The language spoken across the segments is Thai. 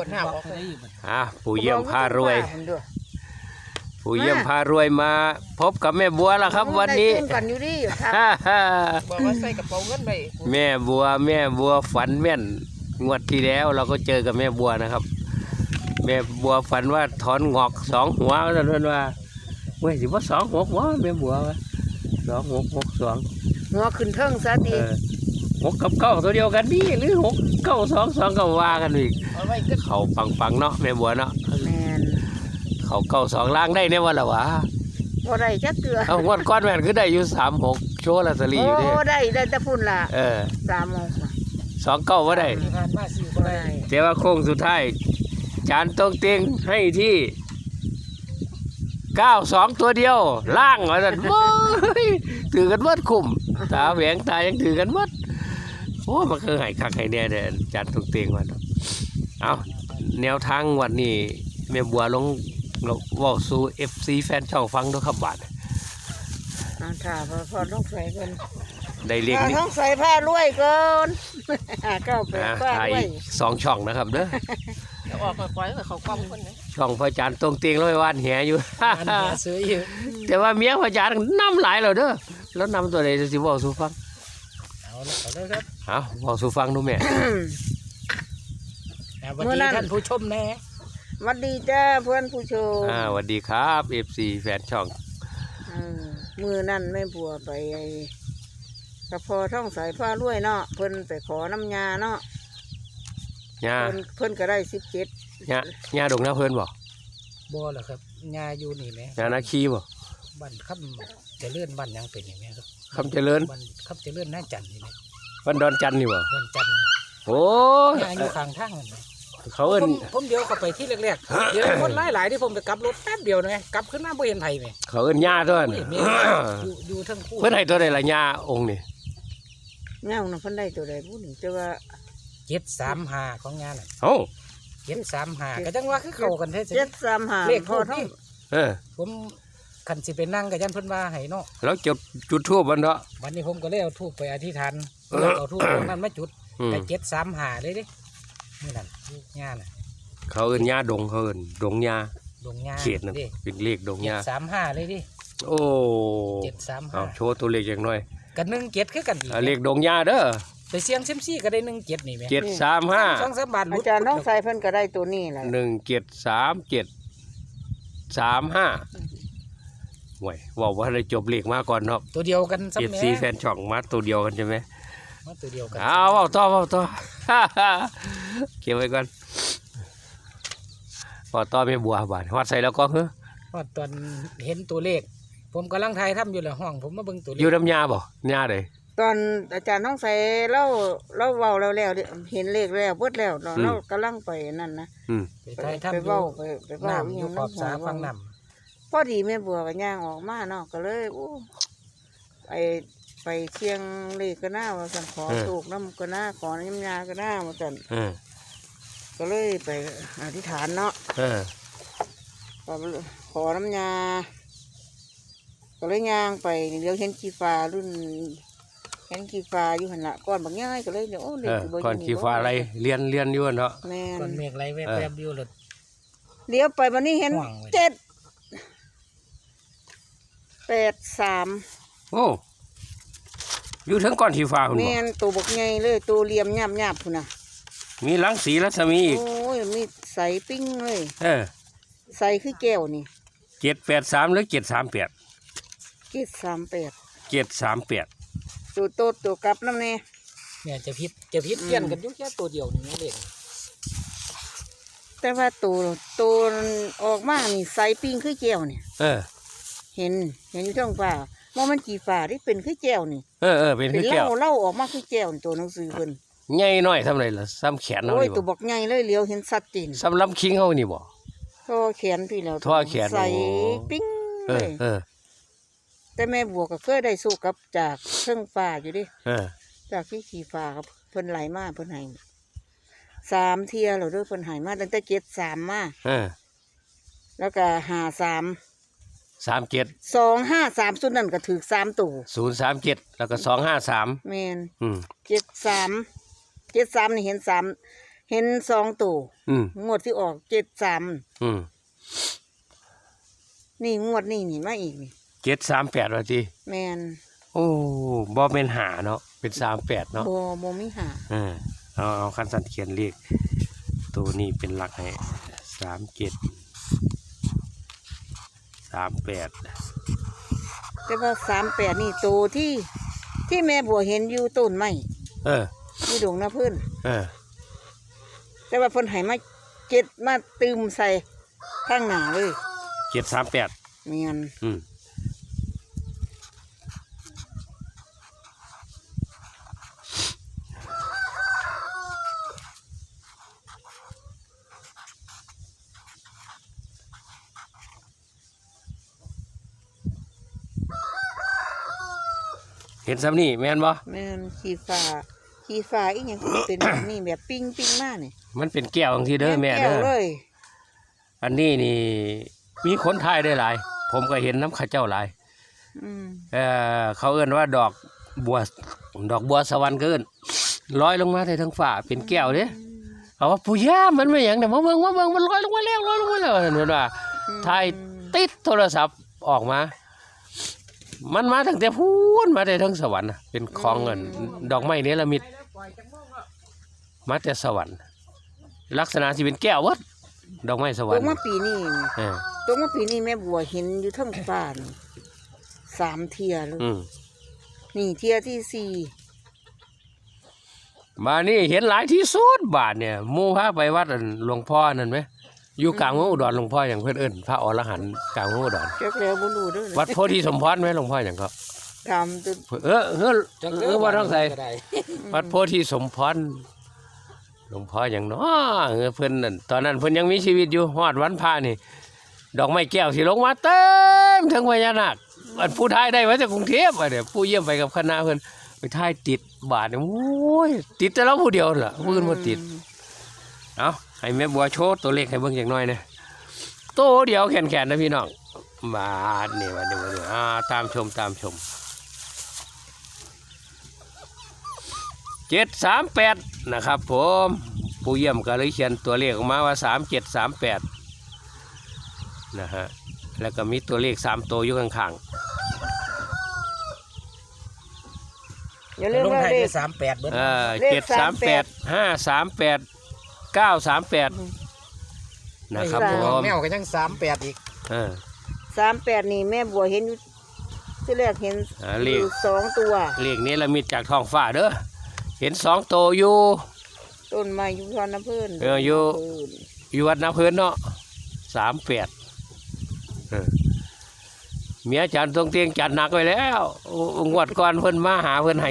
วดหน้าออกได้อยู่บัดอะปู่เยี่ยมพารวยผมด้วย ปู่เยี่ยมพารวยมา พบกับแม่บัวแล้วครับ วันนี้ได้ขึ้กันอยู่ดิครับฮ่าฮ่าบอกว่าใส่กระเป๋าเงินไปแม่บัว แม่บัวฝันแม่น งวดที่แล้วเราก็เจอกับแม่บัวนะครับ แม่บัวฝันว่าถอนงอกสองหัวท่านเพิ่นว่าเว้ยสิว่าสองหกหัวแม่บัววะสองหกหกสองหัวขึ้นเทิงซะเอดีอ หกกับเก้าตัวเดียวกันนี่หรือหกเก้าสองสองก็ว่ากันอีกเอาไว้ก็เขาปังปังๆเนาะแม่บัวเนาะแมนเขาเก้าสองล่างได้เนี่ยวันละวะบ่ได้จักเตือเอางวดก้อนแม่นคือได้อยู่สามหกโชว์ลอตเตอรี่อยู่เดิโอ้ได้ได้แต่พุ่นล่ะเออสามโมงน่ะสองเก้าว่าได้ที่ผ่านมาซื้อบ่บ่ได้ได้แต่ว่าโค้งสุดท้ายจานตรงเตียงให้ที่เก้าสองตัวเดียวล่างว่าสันโอ้ยถือกันหมดคุ้มตาแหวงตายังถือกันหมด โอ้มันคือให้คักให้แน่เด้อจานตรงเตียงวันเอาแนวทางวันนี้แม่บัวลงลงเว่าสู่เอฟซีแฟนช่องฟังด้วยครับบาทเอาถ้าพอพอต้องใส่กันได้เรียกถ้านี่ต้องใส่ผ้ารวยก่อนเก้าแปดอ่าผ้าถ่ายรวยอีกสองช่องนะครับเด้อเดี๋ยวออกมาปล่อยให้เขากล้องคนนี้ช่องพระอาจารย์ตรงเตียงร้อยวานแหอยู่อันหาซื้ออยู่แต่ว่าเมียพระอาจารย์น้ำหลายแล้วเด้อแล้วนำตัวใดจะสิบอกสู่ฟัง เอาละเอาเลยครับเอาบอกสู่ฟังดูแม่อ่าวันนี้ท่านผู้ชมแน่หวัดดีจ้าเพื่อนผู้ชมอ่าสวัสดีครับเอฟซีแฟนช่องเออมือนั่นแม่บัวไปไอ้กระพอท่องสายผ้ารวยเนาะเพิ่นไปขอน้ำยาเนาะย่าเพิ่นเพิ่นก็ได้สิบเจ็ดย่าย่าดงน้าเพิ่นบ่บ่ล่ะครับยาอยู่นี่แหมย่านาคีบ่ บ้านคำเจริญบ้านหยังเป็นนี่แหมครับคำเจริญบ้านคำเจริญหน้าจันทร์นี่แหมวันดอนจันทร์นี่บ่บ้านจันทร์นี่โอ้ยยาอยู่ข้างทางนั่นแหมเขาเอิ้ผนมผมเดียวเข้าไปที่แรกๆเดี๋ยวคนหลายๆที่ผมไปกลับรถแป๊บเดียวนะไงกลับขึ้นมาบ่เห็นไผแหมเขาเอิ้นย่าตัวนั้นโอ้ยแม่อยู่อยู่ทั้งคู่เพิ่นให้ตัวใดล่ะย่าองค์นี่เงาน่ะเพิ่นได้ตัวใดผู้หนึ่งแต่ว่าเจ็ดสามห้าของงานน่ะเอ้าเจ็ดสามห้าก็จังว่าคือเข้ากันแท้เจ็ดสามหาเลขพทูอบท่องนี่เออผม คันสิไปนั่งกับยันเพิ่นว่าให้เนาะแล้วจุดจุดทูบมันเนาะ วันนี้ผมก็เลยเอาทูบไปอธิษฐานเออแล้วเอาทูบตรงนั้นมาจุดอืมแต่เจ็ดสามหาเลยเดินี่นั่นลูกงานน่ะเขาเอิ้นย่าดงเขาเอิ้นดงย่าดงงานเขตนั่นดิเป็นเลขดงเจ็ย่าดสามห้าเลยดิโอ้เจ็ดสามเอาห้าโชว์ตัวเลขอย่างน้อยกันหนึ่งเจ็ดคือกันอีกอ่าเลขดงย่าเด้อไปเสียงเซยมซี่ก็ได้หนึ่งเจ็ดนี่แหม่เจ็ดสามห้าสองสามบาทอาจารย์ท่องใส่เพิ่นก็ได้ตัวนี้แหละหนึ่งเจ็ดสามเจ็ดสามห้า ห่วยบอกว่าได้จบเลขมาก่อนเนาะตัวเดียวกันเอซ้ำฟแหม่ซีแฟนช่องมาตัวเดียวกันใช่ไหมมาตัวเดียวกันเอาเอาต่อเอาต่อเก็บไว้ก่อนพอต่อไม่บัวบาดวัดใส่แล้วก็เฮ้อพอตอนเห็นตัวเลข ผมกำลังทายทำอยู่แล้วห้อง ผมมาเบิ่งตัวเลอขยู่น้ำยาบ่ยาเลยตอนอาจารย์ท่องใส่เล่าเล่าเว้าแล้วแล้วเห็นเลขแล้วเบิดแล้วเนาะเรากำลังไปนั่นนะอืมไปทายไปทำอยู่เว้าไปไปเว้าน้ำอยู่ขอบสาฟังน้ พอดีแม่บัวก็ย่างออกมาเนาะก็เลยโอ้ไปไปเชียงเลขก็น่าว่าสั่นขอถูกน้ำก็น่าขอน้ำยาก็น่าว่าสั่นเออก็เลยไปอธิษฐานเนาะเออก็ขอน้ำยาก็เลยย่างไปเดี๋ยวเห็นกีฟ้ารุ่นเห็นกีฟ้าอยู่หันละก้อนบางง่ายก็เลยเดี๋ยวโอ้เอเด็กอสิบ่ก่อนยู่ขี่ฟ้าอะไรเรียนเรียนอยู่เนาะ แม่ำก้อนนเมฆไหลแวเออบๆอยู่เลยเลี้ยวไปวันนี้เห็นห่วงไว้เจ็ด แปดสามโอ้อยู่ถึงก่อนขี่ฟ้าคุณแม่บ่นตัวบกใหญ่เลยตัวเหลี่ยมหยาบหยาบพุ่นน่ะมีหลังสีรัศมีอีก โอ้ยมีใสปิ้งเลยเออใสคือแก้วนี่เจ็ดแปดสามหรือเจ็ดสามแปดเจ็ดสามแปดเจ็ดสามแปดตัวโตดตัวกลับน้ำแน่เนี่ยจะพิษจะพิษอืมเปลี่ยนกันอยู่แค่ตัวเดียวนี่นะเด็กแต่ว่าตัวตัวออกมานี่ใสปิ้งคือแก้วนี่เออ เห็นเห็นอยู่ช่องฟ้าว่ามันกี่ฟ้าที่เป็นคือแก้วนี่เออเออเป็นเป็คืนอแก้เล่าวเล่าออกมาคือแก้วนี่ตัวหนังสือเพิ่นใหญ่น้อยทำไรล่ะซ้ำแขนเอาโอ้ยนี่ตัวบ่บอกใหญ่เลยเลี้ยวเห็นสัดจินซ้ำลำคิงเขานี่บ่ ท่อแขนพี่แล้วท่อแขนใสโอ้ ปิ้งเอเลอยเออแต่แม่บัวก็เคยได้สู้กับจากเครื่องฟ้าอยู่ดิ เออจากที่ขี่ฟ้าครับเพิ่นไหลมาเพิ่นให้สามเทียแล้วเด้วยเพิ่นให้มาตั้งแต่เจ็ดสามมา เออแล้วก็หาสาม สามเจ็ดสองห้าสามสุดนั่นก็ถือสามตัวศูนย์สามเจ็ดแล้วก็สองห้าสามแมนอืม เจ็ดสามเจ็ดสามนี่เห็นสามเห็นสองตัวอืม งวดที่ออกเจ็ดสามอืมนี่งวดนี่นี่มาอีกนี่เจ็ดสามแปดว่าทีแมนโอ้บ่เป็นหาเนาะเป็นสามแปดเนาะโบโบมิหาเออเอาเอาคันสันเขียนเลขตัวนี้เป็นหลักให้สามเจ็ดสามแปดแต่ว่าสามแปดนี่ตัวที่ที่แม่บัวเห็นอยู่ต้นไม้เออมีดงน้ำพื้นเออ แต่ว่าเพิ่นให้มาเจ็ดมาตืมใส่ข้างหน้าเลยเจ็ดสามแปดเมียนอืม เห็นซ้ำนี่แม่นบ่แม่นขี้ฟ้าขี้ฟ้าอีหยังคือเป็นแบบนี้แบบปิ้งปิ้งมากนี่มันเป็นแก้วบางทีเด้อแม่ก้เด้วอเลยอันนี้นี่ มีคนไทยได้หลาย ผมก็เห็นน้ำเข้าเจ้าหลายอืมเออเขาเอื้นว่าดอกบัวดอกบัวสวรรค์ก็เอิ้นลอยลงมาในทั้งฝ่าเป็นแก้วเด้เอาว่าปู่ย่ามันไม่หยังแต่มาเบิ่งมาเบิ่งมันลอยลงมาแล้วลอยลงมาแล้วเห็นว่าถ่ายติดโทรศัพท์ออกมา มันมาตั้งแต่พูนมาแต่ทั้งสวรรค์น่ะเป็นของเงิน ดอกไม้เนรมิตมาแต่สวรรค์ ลักษณะที่เป็นแก้ววัดดอกไม้สวรตรกค์มาปีนี้เออตกมาปีนี้แม่บัวเห็นอยู่ทั้งฟ้านี่สามเทียเลยอืมนี่เทียที่สี่มานี่เห็นหลายที่สุดบาทเนี่ยหมู่พาไปวัดอันหลวงพ่อนั่นไหม อยู่กลางเมืองอุดรหลวงพ่ออย่างเพื่อนเอิ้นพระอรหันต์กลางเมืองอุดรเจ้าแล้วบ่รู้เด้อวัดโพธิสมพรไหมหลวงพ่ออย่างก็ทำจนเออเออเออว่าต้องใส่ก็ได้วัดโพธิสมพรหลวงพ่ออย่างเนาะเออเพิ่นนั่นตอนนั้นเพิ่นยังมีชีวิตอยู่ฮอดวันพระนี่ ดอกไม้แก้วที่ลงมาเต็มทั้งพญานาคอันผู้ทายได้มาจากกรุงเทพอะเดี๋ยวผู้เยี่ยมไปกับคณะเพิ่นไปทายติดบาทเนี่ยโอ้ยติดแต่เราผู้เดียวล่ะผู้อื่นบ่ติดเอา ให้แม่บัวโชว์ตัวเลขให้เบิ่งอย่างน้อยนะโตเดียวแขนๆนะพี่น้องบาทนี่วันนี้วันนี้อ่าตามชมตามชมเจ็ดสามแปดนะครับผมผู้เยี่ยมก็เลยเขียนตัวเลขออกมาว่าสามเจ็ดสามแปดนะฮะแล้วก็มีตัวเลขสามตัวอยู่ข้างอย่าลืมลงว่าไทายเลด้วขยสามแปดเบิด ๆเออเลเจ็ขดสามแปดห้าสามแปด เก้าสามแปดนะครับผมแมวก็ยังสามแปดอีกเออสามแปดนี่แม่บัวเห็นอยู่ที่แรกเห็นอ่าเลอขยู่สองตัว เลขนี้ละมิดจากท้องฟ้าเด้อเห็นสองโตวอยู่ ต้นไม้อยุทธน้ำเพื่นเอออยู่ อยู่วัดนาเพื้นเนาะสามแปดเมียอาจารย์ตรงเตียงจัดหนักไว้แล้วโอ้งวดก่อนเพิ่นมาหาเพิ่นให้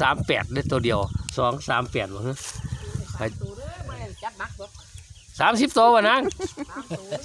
สามแปดได้ตัวเดียวสองสามแปดบ่ฮะ สามสิบตัววะนาง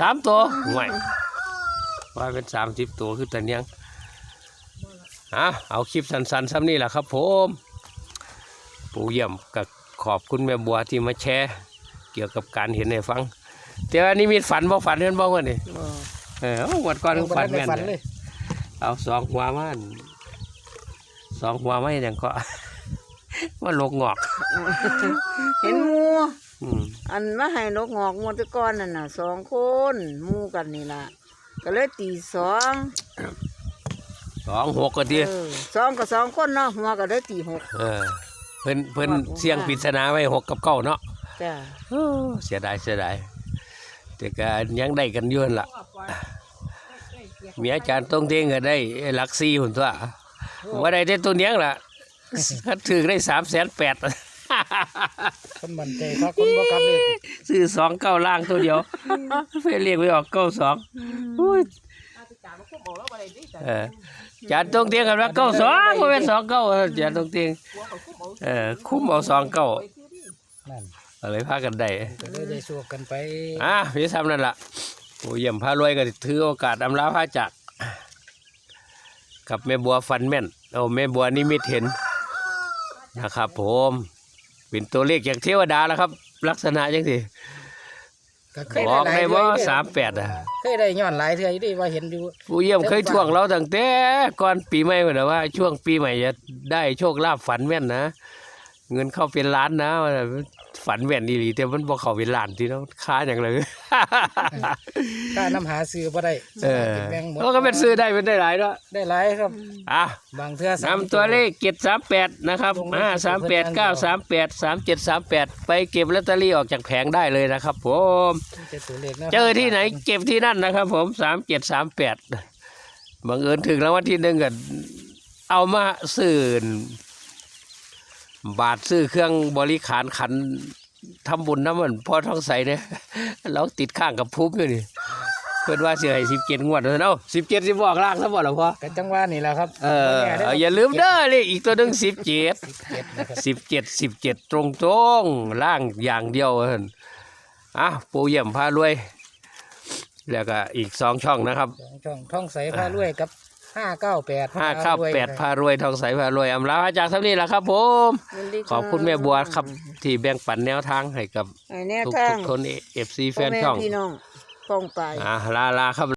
สามตัวห่วยว่าเป็นสามสิบตัวคือแต่เนี้ยงอะเอาคลิปสั้นๆซ้ำนี่แหละครับผมปู่เยี่ยมกับขอบคุณแม่บัวที่มาแชร์เกี่ยวกับการเห็นให้ฟังแต่ว่านี่มีฝันบ่ฝันเห็นบ่ว่านี่บ่เออเอางวดก่อนยังฝันบ่ได้แม่นฝันเลเลยยเอาสองหัวมาอั่นสองหัวมาอย่างก็ว่าลกงอก เห็นหมู อืมอันมาให้นกงอกหมดแตะก้อนนั่นน่ะสองคนหมูกันนี่ล่ะก็เลยตีสองสองหกก็ดีเออสองกับสองคนเนาะหัวก็เลยตีหก เออเพิ่นเพิ่นงวดหัวเสียงปริศนาไว้หกกับเก้าเนาะจ้ะโอ้เสียดายเสียดายแต่ก็ยังได้กันอยืนล่ะมีอาจารย์ต้องเทงก็ได้หลักซี่หุ่นตัวว่าได้แต่ตัวเนี้ยงล่ะถ้าถือได้สามแสนแปด คนมันใจครับคนบ่กลับเลยซื้อสองเก้าล่างตัวเดียวไปเรียกไปออกเก้าสองอุ้ยเออจานตรงเตียงกันว่าเก้าสองไม่เป็นสองเก้าจานตรงเตียงเออคุ้มเอาสองเก้านั่นอะไรพากันได้ก็เลยได้สู้กันไปอะพี่ทำนั่นล่ะโอ้เยี่ยมพารวยก็ถือโอกาสอำลาพระจักรกับแม่บัวฟันแม่น เอาแม่บัวนิมิตเห็นนะครับผม เป็นตัวเลขจากเทวดาแล้วครับ ลักษณะจังสิก็เคบยอกได้หลาให้ยว่าเทื่อสามแปดอะเคยได้ย้อนหลายเทื่ออยู่ดิว่าเห็นอยู่ ผู้เยี่ยมเคยทวงเราตั้งแต่ก่อนปีใหม่เหมือนว่า ช่วงปีใหม่จะได้โชคลาภฝันแม่นนะ เงินเข้าเป็นล้านนะว่า ฝันแม่นอีหลีแต่มันบ่เข้าเป็นล้านที่เนาะค้าอย่างเลย ค่าน้ำหาซื้อบ่ได้เออกินแบงหมดก็เป็นซื้อได้เป็นได้หลายเนาะได้หลายครับ อะ บางเทื่อสามนำตัวเลขเจ็ดสามแปดนะครับลงเลขห้าสามแปดเก้าสามแปดสามเจ็ดสามแปดไปเก็บลอตเตอรี่ออกจากแผงได้เลยนะครับ ผม เจอตัวเลขนะเจอที่ไหนเก็บที่นั่นนะครับ ผมสามเจ็ดสามแปดบังเอิญถึงรางวัลที่หนึ่งกันเอามาซื้อ บาทซื้อเครื่องบริขารขันทำบุญน้ำมันพ่อท้องใสเนี่ยเราติดข้างกับพุบอยู่นี่เพื่อนว่าเสียให้สิบเจ็ดงวดเลยเนาะสิบเจ็ดสิบอกล่างซะบ่หรอพ่อกันจังว่านี่แหละครับเออบ่แน่ด้เอาอย่าลืมเด้อเลยอีกตัวหนึ่งสิบเจ็ดเจ็ดนะครับสิบเจ็ดสิบเจ็ดตรงตรงๆล่างอย่างเดียวเห็นอะปูเยี่ยมพารวย แล้วก็อีกสองช่องนะครับสองช่องท่องใสพารวยกับ ห้าเก้าแปดห้าข้าวแปดพารวยทองใสพารวยอำลาอาจากท่านี้แหละครับผมยินดีขอบคุณแม่บัวครับที่แบ่งปันแนวทางให้กับไอ้แนวทุกทางๆคนเอฟซีแฟพ่อนแม่ช่องพี่น้องป้องไปอะลาลาครับ